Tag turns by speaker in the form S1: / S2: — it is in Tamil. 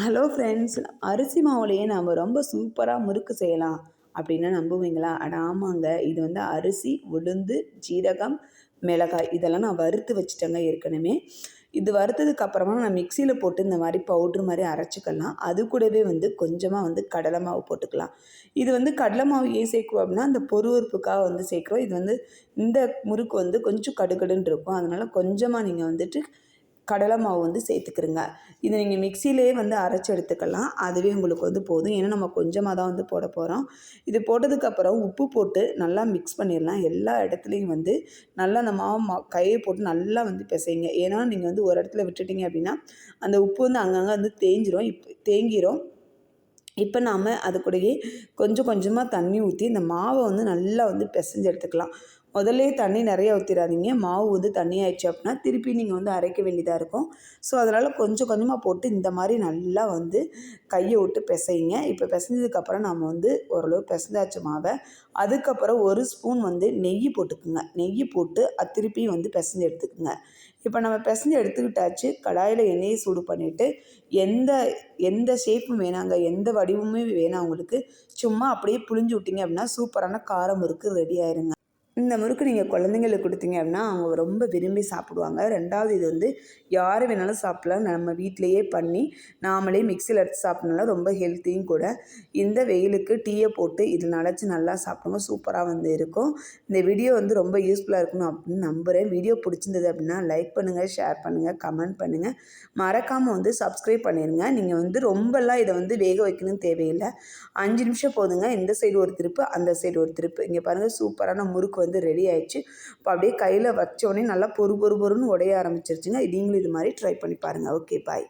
S1: ஹலோ ஃப்ரெண்ட்ஸ் அரிசி மாவுலேயே நாம் ரொம்ப சூப்பராக முறுக்கு செய்யலாம். அப்படின்னா நம்புவீங்களா? அட ஆமாங்க. இது வந்து அரிசி உளுந்து ஜீரகம் மிளகாய் இதெல்லாம் நான் வறுத்து வச்சுட்டேங்க ஏற்கனவே. இது வறுத்ததுக்கு அப்புறமா நான் மிக்சியில் போட்டு இந்த மாதிரி பவுட்ரு மாதிரி அரைச்சிக்கலாம். அது கூடவே வந்து கொஞ்சமாக வந்து கடலை மாவு போட்டுக்கலாம். இது வந்து கடலை மாவு ஏன் சேர்க்குவோம் அப்படின்னா அந்த பொறுவறுப்புக்காக வந்து சேர்க்குறோம். இது வந்து இந்த முறுக்கு வந்து கொஞ்சம் கடுகடுன்னு இருக்கும். அதனால் கொஞ்சமாக நீங்கள் வந்துட்டு கடலை மாவு வந்து சேர்த்துக்கிறங்க இதை நீங்கள் மிக்சியிலேயே வந்து அரைச்சி எடுத்துக்கலாம். அதுவே உங்களுக்கு வந்து போதும். ஏன்னா நம்ம கொஞ்சமாக தான் வந்து போட போகிறோம் இது போட்டதுக்கப்புறம் உப்பு போட்டு நல்லா மிக்ஸ் பண்ணிடலாம். எல்லா இடத்துலையும் வந்து நல்லா அந்த மாவு மா கையை போட்டு நல்லா வந்து பிசைங்க. ஏன்னா நீங்கள் வந்து ஒரு இடத்துல விட்டுட்டிங்க அப்படின்னா அந்த உப்பு வந்து அங்கங்கே வந்து தேஞ்சிரும். இப்போ தேங்கிரும். இப்போ நாம் அது கூடயே கொஞ்சம் கொஞ்சமாக தண்ணி ஊற்றி இந்த மாவை வந்து நல்லா வந்து பிசைஞ்சு எடுத்துக்கலாம். முதல்லே தண்ணி நிறைய ஊற்றிடாதீங்க மாவு வந்து தண்ணி ஆயிடுச்சு அப்படின்னா திருப்பி நீங்கள் வந்து அரைக்க வேண்டியதாக இருக்கும். ஸோ அதனால் கொஞ்சம் கொஞ்சமாக போட்டு இந்த மாதிரி நல்லா வந்து கையை விட்டு பிசைங்க. இப்போ பிசைஞ்சதுக்கப்புறம் நம்ம வந்து ஓரளவு பிசைஞ்சாச்சு மாவை. அதுக்கப்புறம் ஒரு ஸ்பூன் வந்து நெய் போட்டுக்குங்க. நெய் போட்டு அது திருப்பி வந்து பிசைஞ்சு எடுத்துக்கோங்க. இப்போ நம்ம பிசைஞ்சு எடுத்துக்கிட்டாச்சு. கடாயில் எண்ணெயை சூடு பண்ணிவிட்டு எந்த எந்த ஷேப்பும் வேணாங்க. எந்த வடிவமுமே வேணாம் உங்களுக்கு. சும்மா அப்படியே புளிஞ்சு விட்டிங்க அப்படின்னா சூப்பரான காரம் முறுக்கு ரெடி ஆயிருங்க. இந்த முறுக்கு நீங்கள் குழந்தைங்களுக்கு கொடுத்தீங்க அப்படின்னா அவங்க ரொம்ப விரும்பி சாப்பிடுவாங்க. ரெண்டாவது இது வந்து யார் வேணாலும் சாப்பிட்லாம். நம்ம வீட்டிலையே பண்ணி நாமளே மிக்சியில் எடுத்து சாப்பிட்னால ரொம்ப ஹெல்த்தியும் கூட. இந்த வெயிலுக்கு டீயை போட்டு இதில் நினச்சி நல்லா சாப்பிடுங்க. சூப்பராக வந்து இருக்கும். இந்த வீடியோ வந்து ரொம்ப யூஸ்ஃபுல்லாக இருக்கணும் அப்படின்னு நம்புகிறேன் வீடியோ பிடிச்சிருந்தது அப்படின்னா லைக் பண்ணுங்கள் ஷேர் பண்ணுங்கள் கமெண்ட் பண்ணுங்கள் மறக்காமல் வந்து சப்ஸ்கிரைப் பண்ணிடுங்க நீங்கள் வந்து ரொம்பலாம் இதை வந்து வேக வைக்கணும் தேவையில்லை. அஞ்சு நிமிஷம் போதுங்க. இந்த சைடு ஒரு திருப்பு அந்த சைடு ஒரு திருப்பு. இங்கே பாருங்கள் சூப்பரான முறுக்கு வந்து ரெடி ஆயிடுச்சு. இப்போ அப்படியே கையில் வச்சோடனே நல்லா பொறு பொறு பொறுன்னு உடைய ஆரம்பிச்சிருச்சுங்க. நீங்களும் இது மாதிரி ட்ரை பண்ணி பாருங்கள் ஓகே பாய்